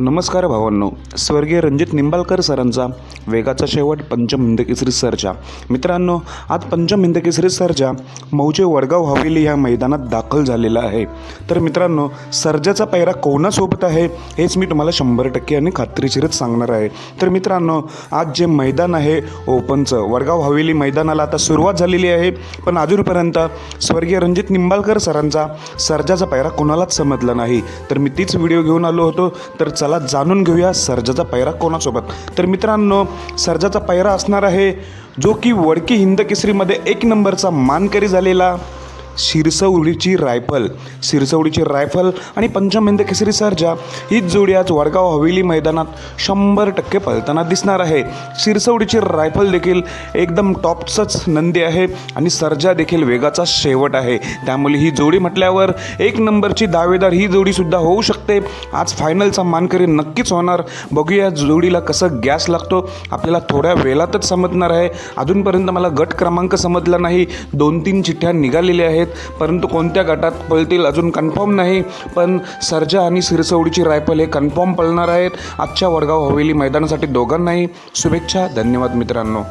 नमस्कार भावांनो. स्वर्गीय रणजित निंबाळकर सरांचा वेगाचा शेवट पंचम हिंदकेसरी सरजा. मित्रांनो आज पंचम हिंदकेसरी सरजा मौजे वडगाव हवेली ह्या मैदानात दाखल झालेला आहे. तर मित्रांनो सर्जाचा पैरा कोणासोबत आहे हेच मी तुम्हाला शंभर टक्के आणि खात्रीशीरच सांगणार आहे. तर मित्रांनो आज जे मैदान आहे ओपनचं वडगाव हवेली मैदानाला आता सुरुवात झालेली आहे. पण अजूनपर्यंत स्वर्गीय रणजित निंबाळकर सरांचा सर्जाचा पैरा कोणालाच समजला नाही. तर मी तीच व्हिडिओ घेऊन आलो होतो. तर चला जाणून घेऊया सर्जाचा पैरा कोणासोबत. तर मित्रांनो सर्जाचा पैरा असणार आहे जो की वडकी हिंद केसरीमध्ये एक नंबरचा मानकरी झालेला. शिरसवडीची रायफल. शिरसवडीची रायफल आणि पंचम हिंद केसरी सर्जा. हीच जोडी आज वडगाव हवेली मैदानात शंभर टक्के पळताना दिसणार आहे. शिरसवडीची रायफल देखील एकदम टॉपचाच नंदी आहे आणि सर्जा देखील वेगाचा शेवट आहे. त्यामुळे ही जोडी म्हटल्यावर एक नंबरची दावेदार ही जोडीसुद्धा होऊ शकते. आज फायनलचा मानकरी नक्कीच होणार. बघूया जोडीला कसं गॅस लागतो. आपल्याला थोड्या वेळातच समजणार आहे. अजूनपर्यंत मला गट क्रमांक समजला नाही. दोन तीन चिठ्ठ्या निघालेल्या आहेत. परंतु कोणत्या गटात पळतील अजून कन्फर्म नाही पण सर्जा आणि सिरसवडीची रायफल हे कन्फर्म पळणार आहेत. आजच्या वडगाव हवेली मैदानासाठी दोघांनाही शुभेच्छा धन्यवाद मित्रांनो.